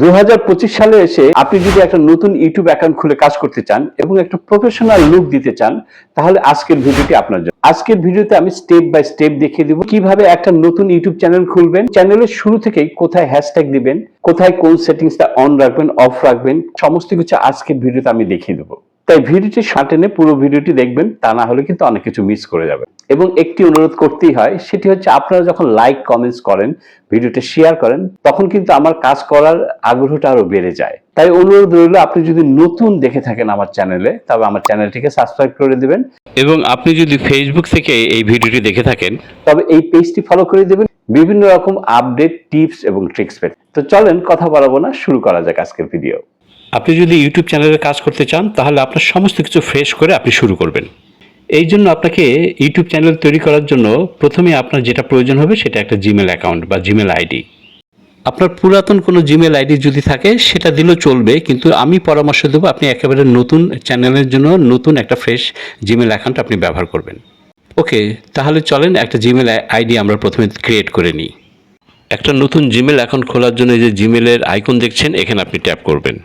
দুই হাজার পঁচিশ সালে এসে আপনি যদি একটা নতুন ইউটিউব অ্যাকাউন্ট খুলে কাজ করতে চান এবং একটা প্রফেশনাল লুক দিতে চান, তাহলে আজকের ভিডিওটি আপনার জন্য। আজকের ভিডিওতে আমি স্টেপ বাই স্টেপ দেখিয়ে দিব কীভাবে একটা নতুন ইউটিউব চ্যানেল খুলবেন। চ্যানেলের শুরু থেকেই কোথায় হ্যাশট্যাগ দিবেন, কোথায় কোন সেটিংসটা অন রাখবেন অফ রাখবেন, সমস্ত কিছু আজকের ভিডিওতে আমি দেখিয়ে দেবো। তাই ভিডিওটি সাঁটেনে পুরো ভিডিওটি দেখবেন তা না হলে কিন্তু অনেক কিছু মিস করে যাবে এবং একটি অনুরোধ করতেই হয় সেটি হচ্ছে আপনারা যখন লাইক কমেন্টস করেন ভিডিওটা শেয়ার করেন তখন কিন্তু আমার কাজ করার আগ্রহটা আরও বেড়ে যায়। তাই অনুরোধ রইল আপনি যদি নতুন দেখে থাকেন আমার চ্যানেলে তবে আমার চ্যানেলটিকে সাবস্ক্রাইব করে দিবেন। এবং আপনি যদি ফেসবুক থেকে এই ভিডিওটি দেখে থাকেন তবে এই পেজটি ফলো করে দিবেন। বিভিন্ন রকম আপডেট টিপস এবং ট্রিক্স পেতে। তো চলেন কথা বলাবো না শুরু করা যাক আজকের ভিডিও আপনি যদি ইউটিউব চ্যানেলে কাজ করতে চান, তাহলে আপনার সমস্ত কিছু ফ্রেশ করে আপনি শুরু করবেন। এই জন্য আপনাকে ইউটিউব চ্যানেল তৈরি করার জন্য প্রথমে আপনার যেটা প্রয়োজন হবে, সেটা একটা জিমেল অ্যাকাউন্ট বা জিমেল আইডি আপনার পুরাতন কোনো জিমেল আইডি যদি থাকে, সেটা দিলেও চলবে, কিন্তু আমি পরামর্শ দেবো আপনি একেবারে নতুন চ্যানেলের জন্য নতুন একটা ফ্রেশ জিমেল অ্যাকাউন্ট আপনি ব্যবহার করবেন। ওকে, তাহলে চলেন একটা জিমেল আইডি আমরা প্রথমে ক্রিয়েট করে নিই। একটা নতুন জিমেল অ্যাকাউন্ট খোলার জন্য যে জিমেলের আইকন দেখছেন, এখানে আপনি ট্যাপ করবেন।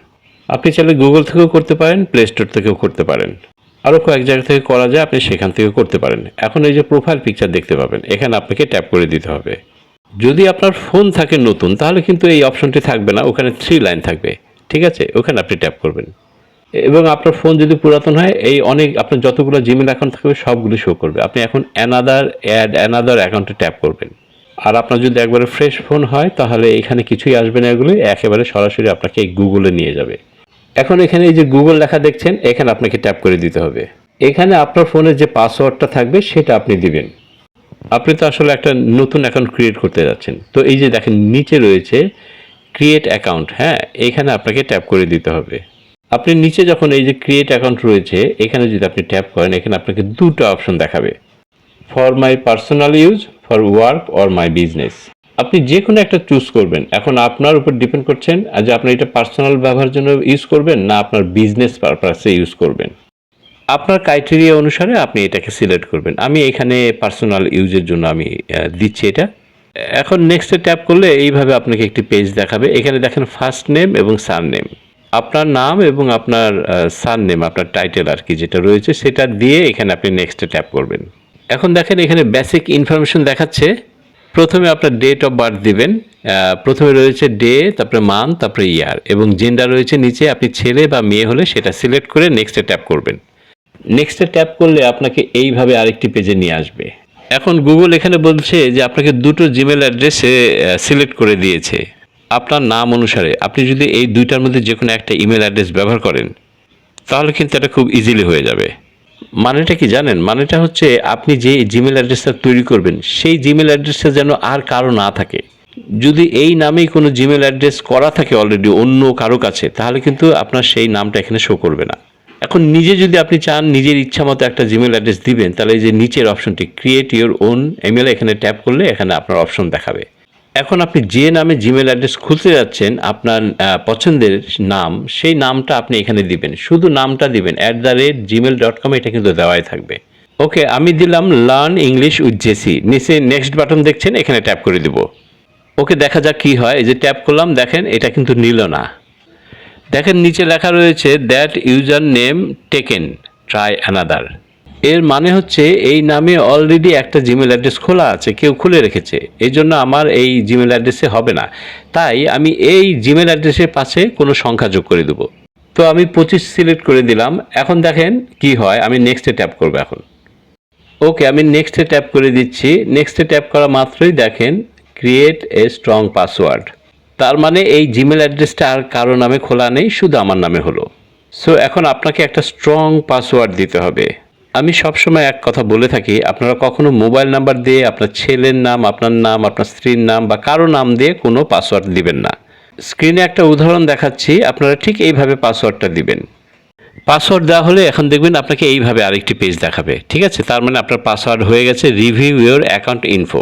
আপনি চাইলে গুগল থেকেও করতে পারেন প্লে স্টোর থেকেও করতে পারেন। আরও কয়েক জায়গা থেকে করা যায়, আপনি সেখান থেকেও করতে পারেন। এখন এই যে প্রোফাইল পিকচার দেখতে পাবেন, এখানে আপনাকে ট্যাপ করে দিতে হবে। যদি আপনার ফোন থাকে নতুন, তাহলে কিন্তু এই অপশনটি থাকবে না, ওখানে থ্রি লাইন থাকবে। ঠিক আছে? ওখানে আপনি ট্যাপ করবেন। এবং আপনার ফোন যদি পুরাতন হয়, এই অনেক, আপনার যতগুলো জিমেল অ্যাকাউন্ট থাকবে, সবগুলো শো করবে। আপনি এখন অ্যানাদার অ্যাড অ্যানাদার অ্যাকাউন্টে ট্যাপ করবেন। আর আপনার যদি একবারে ফ্রেশ ফোন হয়, তাহলে এখানে কিছুই আসবে না এগুলো, একেবারে সরাসরি আপনাকে গুগলে নিয়ে যাবে। এখন এখানে এই যে গুগল লেখা দেখছেন, এখানে আপনাকে ট্যাপ করে দিতে হবে। এখানে আপনার ফোনের যে পাসওয়ার্ডটা থাকবে, সেটা আপনি দিবেন। আপনি তো আসলে একটা নতুন অ্যাকাউন্ট ক্রিয়েট করতে যাচ্ছেন। তো এই যে দেখেন, নিচে রয়েছে ক্রিয়েট অ্যাকাউন্ট হ্যাঁ? এখানে আপনাকে ট্যাপ করে দিতে হবে। আপনি নিচে যখন এই যে ক্রিয়েট অ্যাকাউন্ট রয়েছে, এখানে যদি আপনি ট্যাপ করেন, এখানে আপনাকে দুটো অপশন দেখাবে। For my personal use for work or my business আপনি যে কোনো একটা চুজ করবেন। এখন আপনার উপর ডিপেন্ড করছেন যে আপনি এটা পার্সোনাল ব্যবহারের জন্য ইউজ করবেন, না আপনার বিজনেস পারপাসে ইউজ করবেন। আপনার ক্রাইটেরিয়া অনুসারে আপনি এটাকে সিলেক্ট করবেন। আমি এখানে পার্সোনাল ইউজের জন্য আমি দিচ্ছি এটা। এখন নেক্সটে ট্যাপ করলে এইভাবে আপনাকে একটি পেজ দেখাবে। এখানে দেখেন ফার্স্ট নেম এবং সার নেম আপনার নাম এবং আপনার সার নেম আপনার টাইটেল আর কি যেটা রয়েছে, সেটা দিয়ে এখানে আপনি নেক্সটে ট্যাপ করবেন। এখন দেখেন এখানে বেসিক ইনফরমেশন দেখাচ্ছে। প্রথমে আপনার ডেট অফ বার্থ দিবেন প্রথমে রয়েছে ডে তারপরে মান্থ তারপরে ইয়ার এবং জেন্ডার রয়েছে নিচে, আপনি ছেলে বা মেয়ে হলে সেটা সিলেক্ট করে নেক্সটে ট্যাপ করবেন। নেক্সটে ট্যাপ করলে আপনাকে এইভাবে আরেকটি পেজে নিয়ে আসবে। এখন গুগল এখানে বলছে যে আপনাকে দুটো জিমেল অ্যাড্রেসে সিলেক্ট করে দিয়েছে। আপনার নাম অনুসারে আপনি যদি এই দুইটার মধ্যে যে কোনো একটা ইমেল অ্যাড্রেস ব্যবহার করেন, তাহলে কিন্তু এটা খুব ইজিলি হয়ে যাবে। মানেটা কি জানেন? মানেটা হচ্ছে আপনি যে জিমেল অ্যাড্রেসটা তৈরি করবেন, সেই জিমেল অ্যাড্রেসটা যেন আর কারও না থাকে। যদি এই নামেই কোনো জিমেল অ্যাড্রেস করা থাকে অলরেডি অন্য কারও কাছে, তাহলে কিন্তু আপনার সেই নামটা এখানে শো করবে না। এখন নিজে যদি আপনি চান, নিজের ইচ্ছা মতো একটা জিমেল অ্যাড্রেস দিবেন, তাহলে এই যে নিচের অপশনটি ক্রিয়েট ইওর ওন ইমেল এখানে ট্যাপ করলে এখানে আপনার অপশন দেখাবে। এখন আপনি যে নামে জিমেল অ্যাড্রেস খুলতে যাচ্ছেন, আপনার পছন্দের নাম, সেই নামটা আপনি এখানে দিবেন। শুধু নামটা দিবেন। At the rate Gmail dot com এটা কিন্তু দেওয়াই থাকবে। ওকে আমি দিলাম লার্ন ইংলিশ উইথ জেসি নিচে নেক্সট বাটন দেখছেন, এখানে ট্যাপ করে দিব। ওকে দেখা যাক কি হয়। এই যে ট্যাপ করলাম, দেখেন, এটা কিন্তু নিল না। দেখেন, নিচে লেখা রয়েছে that user name taken try another এর মানে হচ্ছে এই নামে অলরেডি একটা জিমেল অ্যাড্রেস খোলা আছে, কেউ খুলে রেখেছে। এই জন্য আমার এই জিমেল অ্যাড্রেসে হবে না। তাই আমি এই জিমেল অ্যাড্রেসের পাশে কোনো সংখ্যা যোগ করে দেবো। তো আমি পঁচিশ সিলেক্ট করে দিলাম। এখন দেখেন কি হয়, আমি নেক্সটে ট্যাপ করব এখন। ওকে আমি নেক্সটে ট্যাপ করে দিচ্ছি। নেক্সটে ট্যাপ করা মাত্রই দেখেন ক্রিয়েট এ স্ট্রং পাসওয়ার্ড তার মানে এই জিমেল অ্যাড্রেসটা আর কারও নামে খোলা নেই, শুধু আমার নামে হলো। সো এখন আপনাকে একটা স্ট্রং পাসওয়ার্ড দিতে হবে। আমি সবসময় এক কথা বলে থাকি, আপনারা কখনো মোবাইল নাম্বার দিয়ে আপনার ছেলের নাম, আপনার নাম, আপনার স্ত্রীর নাম বা কারও নাম দিয়ে কোনো পাসওয়ার্ড দিবেন না। স্ক্রিনে একটা উদাহরণ দেখাচ্ছি, আপনারা ঠিক এইভাবে পাসওয়ার্ডটা দিবেন। পাসওয়ার্ড দেওয়া হলে এখন দেখবেন আপনাকে এইভাবে আরেকটি পেজ দেখাবে, ঠিক আছে? তার মানে আপনার পাসওয়ার্ড হয়ে গেছে রিভিউ ইউর অ্যাকাউন্ট ইনফো।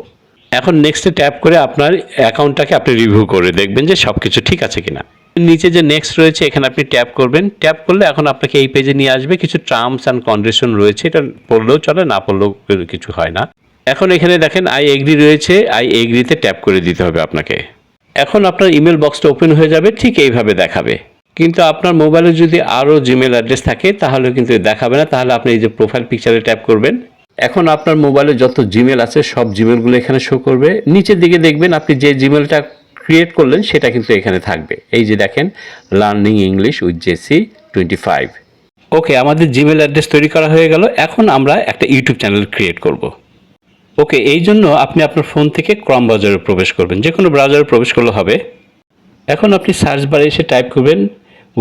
এখন নেক্সটে ট্যাপ করে আপনার অ্যাকাউন্টটাকে আপনি রিভিউ করে দেখবেন যে সব কিছু ঠিক আছে কিনা। নিচে যে নেক্সট রয়েছে, এখানে আপনি ট্যাপ করবেন। ট্যাপ করলে এখন আপনাকে এই পেজে নিয়ে আসবে কিছু টার্মস অ্যান্ড কন্ডিশন রয়েছে। এটা পড়লেও চলে, না পড়লেও কিছু হয় না। এখন এখানে দেখেন আই এগ্রি রয়েছে আই এগ্রিতে ট্যাপ করে দিতে হবে আপনাকে। এখন আপনার ইমেল বক্সটা ওপেন হয়ে যাবে, ঠিক এইভাবে দেখাবে। কিন্তু আপনার মোবাইলে যদি আরও জিমেল অ্যাড্রেস থাকে, তাহলে কিন্তু দেখাবে না। তাহলে আপনি এই যে প্রোফাইল পিকচারে ট্যাপ করবেন। এখন আপনার মোবাইলে যত জিমেল আছে, সব জিমেলগুলো এখানে শো করবে। নিচের দিকে দেখবেন, আপনি যে জিমেলটা ক্রিয়েট করলেন, সেটা কিন্তু এখানে থাকবে। এই যে দেখেন learning English with JC twenty five okay, আমাদের জিমেল অ্যাড্রেস তৈরি করা হয়ে গেল। এখন আমরা একটা ইউটিউব চ্যানেল ক্রিয়েট করব। ওকে, এই জন্য আপনি আপনার ফোন থেকে ক্রম ব্রাউজারে প্রবেশ করবেন। যে কোনো ব্রাউজারে প্রবেশ করলে হবে। এখন আপনি সার্চ বারে এসে টাইপ করবেন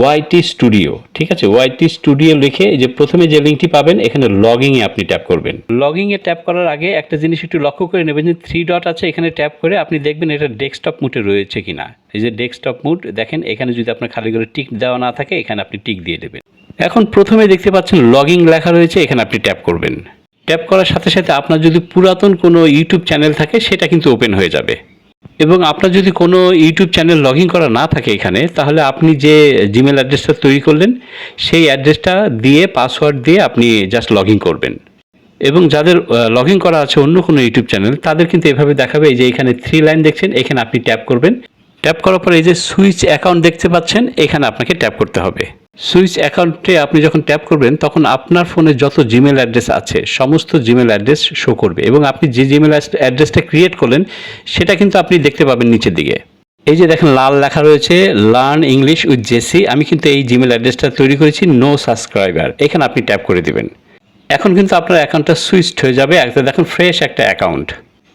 ওয়াইটি স্টুডিও ঠিক আছে? ওয়াইটি স্টুডিও লিখে যে প্রথমে যে লিঙ্কটি পাবেন, এখানে লগিংয়ে আপনি ট্যাপ করবেন। লগিংয়ে ট্যাপ করার আগে একটা জিনিস একটু লক্ষ্য করে নেবেন যে থ্রি ডট আছে, এখানে ট্যাপ করে আপনি দেখবেন এটা ডেস্কটপ মুটে রয়েছে কিনা। এই যে ডেস্কটপ মুড দেখেন, এখানে যদি আপনার খালি করে টিক দেওয়া না থাকে, এখানে আপনি টিক দিয়ে দেবেন। এখন প্রথমে দেখতে পাচ্ছেন লগিং লেখা রয়েছে, এখানে আপনি ট্যাপ করবেন। ট্যাপ করার সাথে সাথে আপনার যদি পুরাতন কোনো ইউটিউব চ্যানেল থাকে, সেটা কিন্তু ওপেন হয়ে যাবে। এবং আপনার যদি কোনো ইউটিউব চ্যানেল লগ ইন করা না থাকে এখানে, তাহলে আপনি যে জিমেল অ্যাড্রেসটা তৈরি করলেন, সেই অ্যাড্রেসটা দিয়ে পাসওয়ার্ড দিয়ে আপনি জাস্ট লগ ইন করবেন। এবং যাদের লগ ইন করা আছে অন্য কোনো ইউটিউব চ্যানেল, তাদের কিন্তু এভাবে দেখাবে, এই যে এখানে থ্রি লাইন দেখছেন, এখানে আপনি ট্যাপ করবেন। ট্যাপ করার পরে এই যে সুইচ অ্যাকাউন্ট দেখতে পাচ্ছেন, এখানে আপনাকে ট্যাপ করতে হবে। সুইচ অ্যাকাউন্টে আপনি যখন ট্যাপ করবেন, তখন আপনার ফোনে যত জিমেল অ্যাড্রেস আছে, সমস্ত জিমেল অ্যাড্রেস শো করবে এবং আপনি যে জিমেল অ্যাড্রেসটা ক্রিয়েট করলেন, সেটা কিন্তু আপনি দেখতে পাবেন নিচের দিকে। এই যে দেখেন, লাল লেখা রয়েছে লার্ন ইংলিশ উইথ জেসি আমি কিন্তু এই জিমেল অ্যাড্রেসটা তৈরি করেছি নো সাবস্ক্রাইবার এখানে আপনি ট্যাপ করে দিবেন। এখন কিন্তু আপনার অ্যাকাউন্টটা সুইচড হয়ে যাবে একটা দেখুন ফ্রেশ একটা অ্যাকাউন্ট।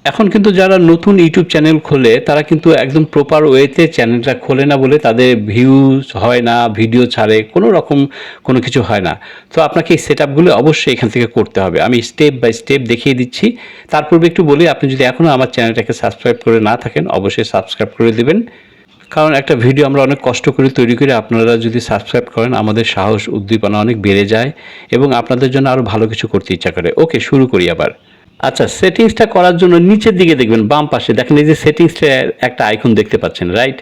এখন কিন্তু যারা নতুন ইউটিউব চ্যানেল খোলে, তারা কিন্তু একদম প্রপার ওয়েতে চ্যানেলটা খোলে না বলে তাদের ভিউজ হয় না ভিডিও ছাড়ে, কোনো রকম কোনো কিছু হয় না। তো আপনাকে এই সেট আপগুলো অবশ্যই এখান থেকে করতে হবে। আমি স্টেপ বাই স্টেপ দেখিয়ে দিচ্ছি। তার পূর্বে একটু বলি, আপনি যদি এখনও আমার চ্যানেলটাকে সাবস্ক্রাইব করে না থাকেন, অবশ্যই সাবস্ক্রাইব করে দেবেন। কারণ একটা ভিডিও আমরা অনেক কষ্ট করে তৈরি করে আপনারা যদি সাবস্ক্রাইব করেন, আমাদের সাহস, উদ্দীপনা অনেক বেড়ে যায় এবং আপনাদের জন্য আরও ভালো কিছু করতে ইচ্ছা করে। ওকে শুরু করি আবার। আচ্ছা সেটিংসটা করার জন্য নিচের দিকে দেখবেন, বাম পাশে। দেখেন এই যে সেটিংসটা একটা আইকন দেখতে পাচ্ছেন রাইট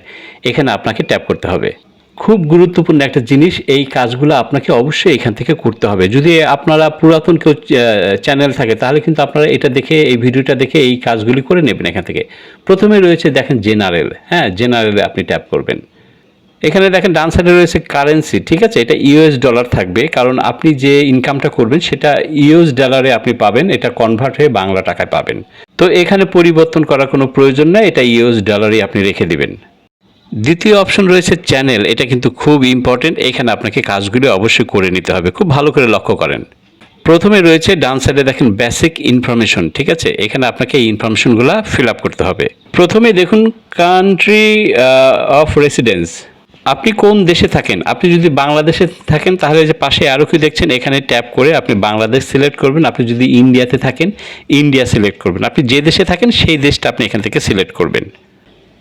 এখানে আপনাকে ট্যাপ করতে হবে। খুব গুরুত্বপূর্ণ একটা জিনিস, এই কাজগুলো আপনাকে অবশ্যই এখান থেকে করতে হবে। যদি আপনারা পুরাতন কেউ চ্যানেল থাকে, তাহলে কিন্তু আপনারা এটা দেখে, এই ভিডিওটা দেখে এই কাজগুলি করে নেবেন এখান থেকে। প্রথমে রয়েছে, দেখেন জেনারেল হ্যাঁ জেনারেলে আপনি ট্যাপ করবেন। এখানে দেখেন ডান সাইডে রয়েছে কারেন্সি ঠিক আছে? এটা ইউএস ডলার থাকবে, কারণ আপনি যে ইনকামটা করবেন সেটা ইউএস ডলারে আপনি পাবেন, এটা কনভার্ট হয়ে বাংলা টাকায় পাবেন। তো এখানে পরিবর্তন করার কোনো প্রয়োজন নেই, এটা ইউএস ডলারই আপনি রেখে দিবেন। দ্বিতীয় অপশন রয়েছে চ্যানেল এটা কিন্তু খুব ইম্পর্টেন্ট এখানে আপনাকে কাজগুলি অবশ্যই করে নিতে হবে, খুব ভালো করে লক্ষ্য করেন। প্রথমে রয়েছে ডান সাইডে দেখেন বেসিক ইনফরমেশন ঠিক আছে? এখানে আপনাকে এই ইনফরমেশনগুলো ফিল আপ করতে হবে। প্রথমে দেখুন কান্ট্রি অফ রেসিডেন্স আপনি কোন দেশে থাকেন? আপনি যদি বাংলাদেশে থাকেন, তাহলে যে পাশে আরও কি দেখছেন, এখানে ট্যাপ করে আপনি বাংলাদেশ সিলেক্ট করবেন। আপনি যদি ইন্ডিয়াতে থাকেন, ইন্ডিয়া সিলেক্ট করবেন। আপনি যে দেশে থাকেন, সেই দেশটা আপনি এখান থেকে সিলেক্ট করবেন।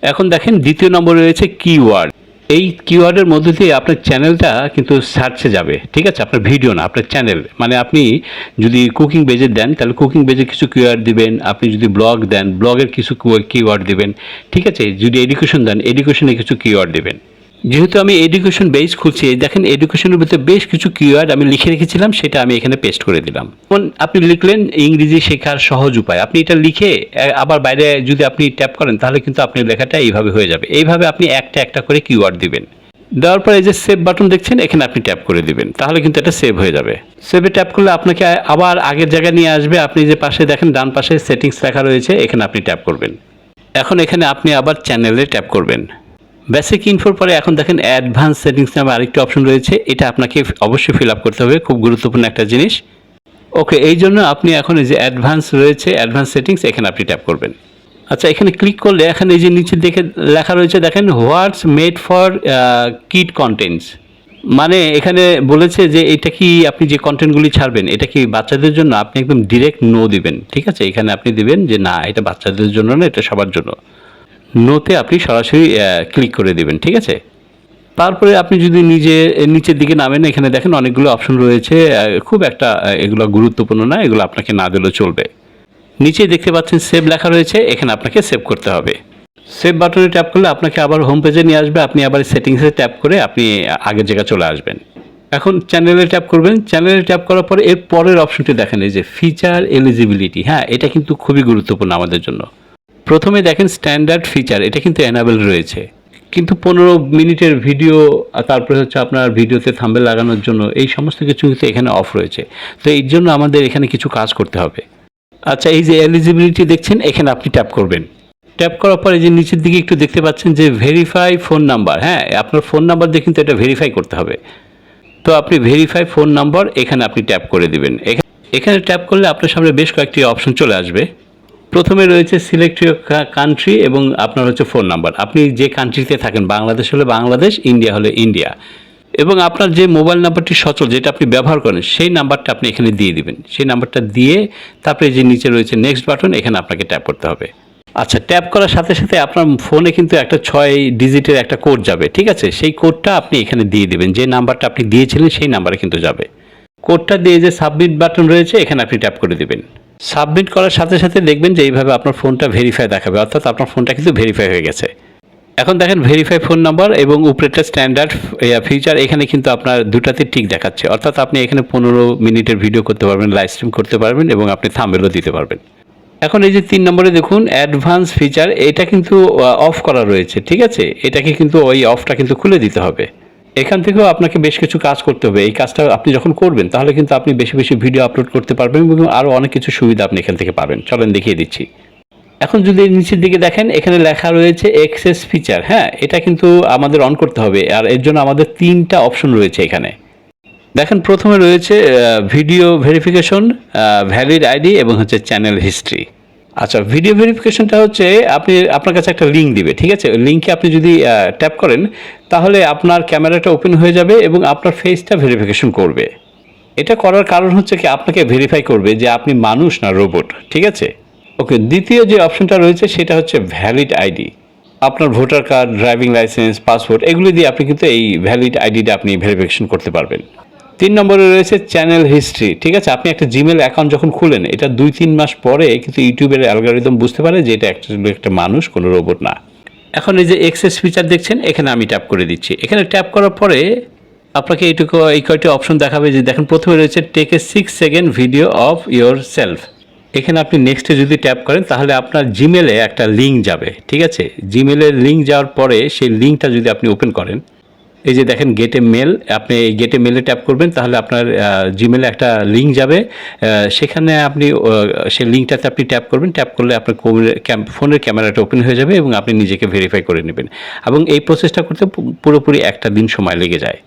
এখন দেখেন, দ্বিতীয় নম্বরে রয়েছে কিওয়ার্ড এই কিওয়ার্ডের মধ্যে দিয়ে আপনার চ্যানেলটা কিন্তু সার্চে যাবে। ঠিক আছে? আপনার ভিডিও না, আপনার চ্যানেল মানে আপনি যদি কুকিং বেজে দেন, তাহলে কুকিং বেজে কিছু কিওয়ার্ড দিবেন। আপনি যদি ব্লগ দেন ব্লগের কিছু কিওয়ার্ড দিবেন। ঠিক আছে? যদি এডুকেশন দেন এডুকেশনে কিছু কিওয়ার্ড দিবেন। যেহেতু আমি এডুকেশন বেস খুলছি দেখেন এডুকেশনের ভিতরে বেশ কিছু কিওয়ার্ড আমি লিখে রেখেছিলাম, সেটা আমি এখানে পেস্ট করে দিলাম। যেমন আপনি লিখলেন ইংরেজি শেখার সহজ উপায়, আপনি এটা লিখে আবার বাইরে যদি আপনি ট্যাপ করেন, তাহলে কিন্তু আপনি লেখাটা এইভাবে হয়ে যাবে। এইভাবে আপনি একটা একটা করে কিওয়ার্ড দিবেন। দেওয়ার পরে এই যে সেভ বাটন দেখছেন, এখানে আপনি ট্যাপ করে দিবেন, তাহলে কিন্তু এটা সেভ হয়ে যাবে। সেভে ট্যাপ করলে আপনাকে আবার আগের জায়গায় নিয়ে আসবে, আপনি যে পাশে দেখেন, ডান পাশে সেটিংস লেখা রয়েছে, এখানে আপনি ট্যাপ করবেন। এখন এখানে আপনি আবার চ্যানেলে ট্যাপ করবেন। বেসিক ইনফোর পরে এখন দেখেন অ্যাডভান্স সেটিংস নামে আরেকটি অপশন রয়েছে। এটা আপনাকে অবশ্যই ফিল আপ করতে হবে, খুব গুরুত্বপূর্ণ একটা জিনিস। ওকে এই জন্য আপনি এখন এই যে অ্যাডভান্স রয়েছে অ্যাডভান্স সেটিংস এখানে আপনি ট্যাপ করবেন। আচ্ছা এখানে ক্লিক করলে এখানে এই যে নিচে দেখে লেখা রয়েছে, দেখেন what's made for kids contents মানে এখানে বলেছে যে এটা কি আপনি যে কন্টেন্টগুলি ছাড়বেন, এটা কি বাচ্চাদের জন্য? আপনি একদম ডিরেক্ট নো দিবেন, ঠিক আছে? এখানে আপনি দিবেন যে না, এটা বাচ্চাদের জন্য না, এটা সবার জন্য। নোতে আপনি সরাসরি ক্লিক করে দেবেন, ঠিক আছে? তারপরে আপনি যদি নিজে, নিচের দিকে নামেন, এখানে দেখেন অনেকগুলো অপশন রয়েছে খুব একটা এগুলো গুরুত্বপূর্ণ না, এগুলো আপনাকে না দিলেও চলবে। নিচে দেখতে পাচ্ছেন সেভ লেখা রয়েছে, এখানে আপনাকে সেভ করতে হবে। সেভ বাটনে ট্যাপ করলে আপনাকে আবার হোম পেজে নিয়ে আসবে, আপনি আবার সেটিংসে ট্যাপ করে আপনি আগের জায়গায় চলে আসবেন। এখন চ্যানেলে ট্যাপ করবেন চ্যানেলে ট্যাপ করার পরে এর পরের অপশনটি দেখেন, এই যে ফিচার এলিজিবিলিটি হ্যাঁ এটা কিন্তু খুবই গুরুত্বপূর্ণ আমাদের জন্য। প্রথমে দেখেন স্ট্যান্ডার্ড ফিচার এটা কিন্তু অ্যানাবেল রয়েছে। কিন্তু পনেরো মিনিটের ভিডিও তারপরে হচ্ছে আপনার ভিডিওতে থাম্বেল লাগানোর জন্য এই সমস্ত কিছু কিন্তু এখানে অফ রয়েছে। তো এই জন্য আমাদের এখানে কিছু কাজ করতে হবে। আচ্ছা এই যে এলিজিবিলিটি দেখছেন, এখানে আপনি ট্যাপ করবেন। ট্যাপ করার পরে যে নিচের দিকে একটু দেখতে পাচ্ছেন যে ভেরিফাই ফোন নাম্বার হ্যাঁ আপনার ফোন নাম্বার দিয়ে কিন্তু এটা ভেরিফাই করতে হবে। তো আপনি ভেরিফাই ফোন নাম্বার এখানে আপনি ট্যাপ করে দিবেন। এখা- এখানে ট্যাপ করলে আপনার সামনে বেশ কয়েকটি অপশন চলে আসবে। প্রথমে রয়েছে সিলেক্ট কান্ট্রি এবং আপনার হচ্ছে ফোন নাম্বার আপনি যে কান্ট্রিতে থাকেন, বাংলাদেশ হলে বাংলাদেশ ইন্ডিয়া হলে ইন্ডিয়া এবং আপনার যে মোবাইল নাম্বারটি সচল, যেটা আপনি ব্যবহার করেন, সেই নাম্বারটা আপনি এখানে দিয়ে দিবেন। সেই নাম্বারটা দিয়ে তারপরে যে নিচে রয়েছে নেক্সট বাটন এখানে আপনাকে ট্যাপ করতে হবে। আচ্ছা ট্যাপ করার সাথে সাথে আপনার ফোনে কিন্তু একটা ছয় ডিজিটের একটা কোড যাবে, ঠিক আছে? সেই কোডটা আপনি এখানে দিয়ে দিবেন। যে নাম্বারটা আপনি দিয়েছিলেন, সেই নাম্বারে কিন্তু যাবে। কোডটা দিয়ে যে সাবমিট বাটন রয়েছে, এখানে আপনি ট্যাপ করে দিবেন। সাবমিট করার সাথে সাথে দেখবেন যে এইভাবে আপনার ফোনটা ভেরিফাই দেখাবে, অর্থাৎ আপনার ফোনটা কিন্তু ভেরিফাই হয়ে গেছে। এখন দেখেন ভেরিফাই ফোন নাম্বার এবং উপরেরটা স্ট্যান্ডার্ড ফিচার এখানে কিন্তু আপনার দুটাতে টিক দেখাচ্ছে। অর্থাৎ আপনি এখানে পনেরো মিনিটের ভিডিও করতে পারবেন লাইভ স্ট্রিম করতে পারবেন এবং আপনি থাম্বেলও দিতে পারবেন। এখন এই যে তিন নম্বরে দেখুন অ্যাডভান্স ফিচার এটা কিন্তু অফ করা রয়েছে, ঠিক আছে? এটাকে কিন্তু ওই অফটা কিন্তু খুলে দিতে হবে। এখান থেকেও আপনাকে বেশ কিছু কাজ করতে হবে। এই কাজটা আপনি যখন করবেন, তাহলে কিন্তু আপনি বেশি বেশি ভিডিও আপলোড করতে পারবেন এবং আরও অনেক কিছু সুবিধা আপনি এখান থেকে পাবেন। চলেন দেখিয়ে দিচ্ছি। এখন যদি নিচের দিকে দেখেন, এখানে লেখা রয়েছে এক্সেস ফিচার হ্যাঁ এটা কিন্তু আমাদের অন করতে হবে আর এর জন্য আমাদের তিনটা অপশন রয়েছে এখানে। দেখেন, প্রথমে রয়েছে ভিডিও ভেরিফিকেশন ভ্যালিড আইডি এবং হচ্ছে চ্যানেল হিস্ট্রি আচ্ছা ভিডিও ভেরিফিকেশনটা হচ্ছে আপনি, আপনার কাছে একটা লিঙ্ক দিবে, ঠিক আছে? লিঙ্কে আপনি যদি ট্যাপ করেন, তাহলে আপনার ক্যামেরাটা ওপেন হয়ে যাবে এবং আপনার ফেসটা ভেরিফিকেশন করবে। এটা করার কারণ হচ্ছে কি, আপনাকে ভেরিফাই করবে যে আপনি মানুষ না রোবট ঠিক আছে? ওকে দ্বিতীয় যে অপশনটা রয়েছে, সেটা হচ্ছে ভ্যালিড আইডি আপনার voter card driving licence passport এগুলি দিয়ে আপনি কিন্তু এই ভ্যালিড আইডিটা আপনি ভেরিফিকেশন করতে পারবেন। তিন নম্বরে রয়েছে চ্যানেল হিস্ট্রি ঠিক আছে? আপনি একটা জিমেল অ্যাকাউন্ট যখন খুলেন, এটা দুই তিন মাস পরে কিন্তু ইউটিউবের অ্যালগোরিদম বুঝতে পারে যে এটা অ্যাকচুয়ালি একটা মানুষ, কোনো রোবট না। এখন এই যে এক্সেস ফিচার দেখছেন, এখানে আমি ট্যাপ করে দিচ্ছি। এখানে ট্যাপ করার পরে আপনাকে এইটুকু, এই কয়টি অপশন দেখাবে যে দেখেন, প্রথমে রয়েছে take a six second video of yourself এখানে আপনি নেক্সটে যদি ট্যাপ করেন, তাহলে আপনার জিমেলে একটা লিঙ্ক যাবে, ঠিক আছে? জিমেলের লিঙ্ক যাওয়ার পরে সেই লিঙ্কটা যদি আপনি ওপেন করেন এই যে দেখেন গেটে মেল আপনি এই গেটে মেলে ট্যাপ করবেন, তাহলে আপনার জিমেলে একটা লিঙ্ক যাবে। সেখানে আপনি সেই লিঙ্কটাতে আপনি ট্যাপ করবেন। ট্যাপ করলে আপনার ফোনের ক্যামেরাটা ওপেন হয়ে যাবে এবং আপনি নিজেকে ভেরিফাই করে নেবেন। এবং এই প্রসেসটা করতে পুরোপুরি একটা দিন সময় লেগে যায়।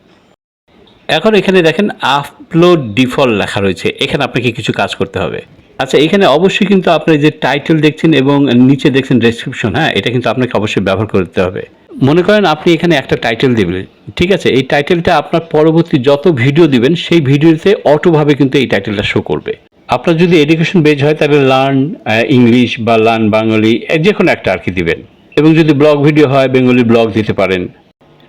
এখন এখানে দেখেন আপলোড ডিফল্ট লেখা রয়েছে। এখানে আপনাকে কিছু কাজ করতে হবে। আচ্ছা এখানে অবশ্যই কিন্তু আপনি যে টাইটেল দেখছেন এবং নিচে দেখছেন ডেসক্রিপশন হ্যাঁ এটা কিন্তু আপনাকে অবশ্যই ব্যবহার করতে হবে। মনে করেন আপনি এখানে একটা টাইটেল দেবেন, ঠিক আছে? এই টাইটেলটা আপনার পরবর্তী যত ভিডিও দিবেন, সেই ভিডিওতে অটোভাবে কিন্তু এই টাইটেলটা শো করবে। আপনার যদি এডুকেশন বেজ হয়, তাহলে লার্ন ইংলিশ বা লার্ন বাঙালি যে কোনো একটা আর কি দিবেন। এবং যদি ব্লগ ভিডিও হয় বেঙ্গলি ব্লগ দিতে পারেন।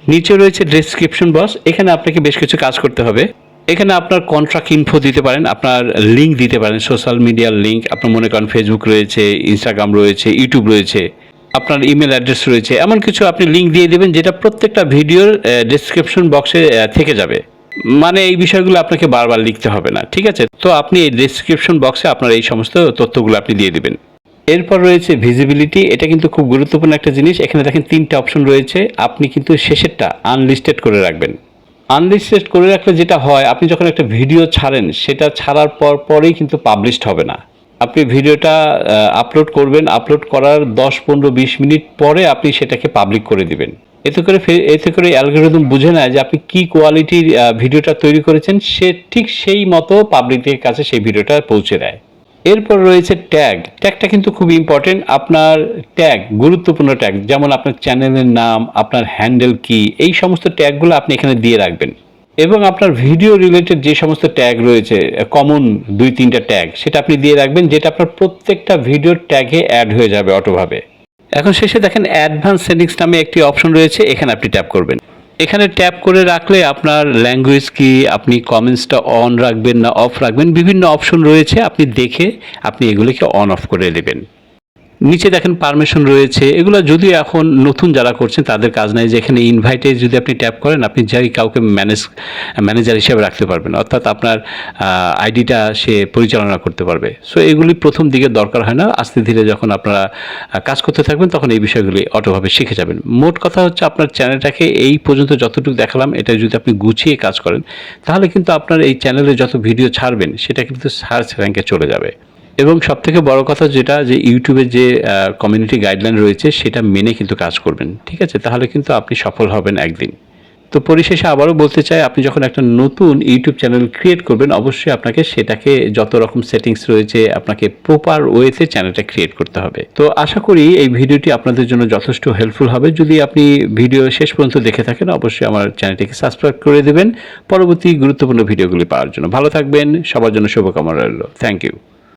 নিচে রয়েছে ডেসক্রিপশন বক্স এখানে আপনাকে বেশ কিছু কাজ করতে হবে। এখানে আপনার কন্ট্রাক্ট ইনফো দিতে পারেন, আপনার লিঙ্ক দিতে পারেন সোশ্যাল মিডিয়ার লিঙ্ক আপনার মনে করেন ফেসবুক রয়েছে ইনস্টাগ্রাম রয়েছে ইউটিউব রয়েছে। আপনার ইমেল অ্যাড্রেস রয়েছে। এমন কিছু আপনি লিঙ্ক দিয়ে দেবেন যেটা প্রত্যেকটা ভিডিওর ডেসক্রিপশন বক্সে থেকে যাবে। মানে এই বিষয়গুলো আপনাকে বারবার লিখতে হবে না, ঠিক আছে? তো আপনি এই ডেসক্রিপশন বক্সে আপনার এই সমস্ত তথ্যগুলো আপনি দিয়ে দেবেন। এরপর রয়েছে ভিজিবিলিটি এটা কিন্তু খুব গুরুত্বপূর্ণ একটা জিনিস। এখানে দেখেন তিনটা অপশন রয়েছে। আপনি কিন্তু শেষেরটা আনলিস্টেড করে রাখবেন। আনলিস্টেড করে রাখলে যেটা হয়, আপনি যখন একটা ভিডিও ছাড়েন, সেটা ছাড়ার পর, পরেই কিন্তু পাবলিশড হবে না। আপনি ভিডিওটা আপলোড করবেন। আপলোড করার দশ, পনেরো, বিশ মিনিট পরে আপনি সেটাকে পাবলিক করে দিবেন। এতে করে এতে করে অ্যালগোরিদম বুঝে নেয় যে আপনি কি কোয়ালিটির ভিডিওটা তৈরি করেছেন। সে ঠিক সেই মতো পাবলিকের কাছে সেই ভিডিওটা পৌঁছে দেয়। এরপর রয়েছে ট্যাগ ট্যাগটা কিন্তু খুব ইম্পর্টেন্ট আপনার ট্যাগ গুরুত্বপূর্ণ ট্যাগ যেমন আপনার চ্যানেলের নাম, আপনার হ্যান্ডেল কি, এই সমস্ত ট্যাগগুলো আপনি এখানে দিয়ে রাখবেন। এবং আপনার ভিডিও রিলেটেড যে সমস্ত ট্যাগ রয়েছে কমন দুই, তিনটা ট্যাগ সেটা আপনি দিয়ে রাখবেন, যেটা আপনার প্রত্যেকটা ভিডিওর ট্যাগে অ্যাড হয়ে যাবে অটোভাবে এখন শেষে দেখেন অ্যাডভান্স সেটিংস নামে একটি অপশন রয়েছে, এখানে আপনি ট্যাপ করবেন। এখানে ট্যাপ করে রাখলে আপনার ল্যাঙ্গুয়েজ কি, আপনি কমেন্টসটা অন রাখবেন না অফ রাখবেন, বিভিন্ন অপশন রয়েছে, আপনি দেখে আপনি এগুলিকে অন অফ করে নেবেন নিচে দেখেন পারমিশন রয়েছে। এগুলো যদিও এখন নতুন যারা করছেন, তাদের কাজ নাই যেখানে ইনভাইটে যদি আপনি ট্যাপ করেন, আপনি যাই কাউকে ম্যানেজ ম্যানেজার হিসেবে রাখতে পারবেন। অর্থাৎ আপনার আইডিটা সে পরিচালনা করতে পারবে। সো এগুলি প্রথম দিকে দরকার হয় না। আস্তে ধীরে যখন আপনারা কাজ করতে থাকবেন, তখন এই বিষয়গুলি অটোভাবে শিখে যাবেন। মোট কথা হচ্ছে আপনার চ্যানেলটাকে এই পর্যন্ত যতটুকু দেখালাম, এটা যদি আপনি গুছিয়ে কাজ করেন, তাহলে কিন্তু আপনার এই চ্যানেলে যত ভিডিও ছাড়বেন, সেটা কিন্তু সার্চ র্যাঙ্কে চলে যাবে। এবং সব থেকে বড় কথা যেটা যে ইউটিউবের যে কমিউনিটি গাইডলাইন রয়েছে সেটা মেনে কিন্তু কাজ করবেন, ঠিক আছে? তাহলে কিন্তু আপনি সফল হবেন একদিন। তো পরিশেষে আবারও বলতে চাই, আপনি যখন একটা নতুন ইউটিউব চ্যানেল ক্রিয়েট করবেন, অবশ্যই আপনাকে সেটাকে যত রকম সেটিংস রয়েছে, আপনাকে প্রপার ওয়েতে চ্যানেলটা ক্রিয়েট করতে হবে। তো আশা করি এই ভিডিওটি আপনাদের জন্য যথেষ্ট হেল্পফুল হবে। যদি আপনি ভিডিও শেষ পর্যন্ত দেখে থাকেন, অবশ্যই আমার চ্যানেলটিকে সাবস্ক্রাইব করে দেবেন। পরবর্তী গুরুত্বপূর্ণ ভিডিওগুলি পাওয়ার জন্য। ভালো থাকবেন, সবার জন্য শুভকামনা রইল। Thank you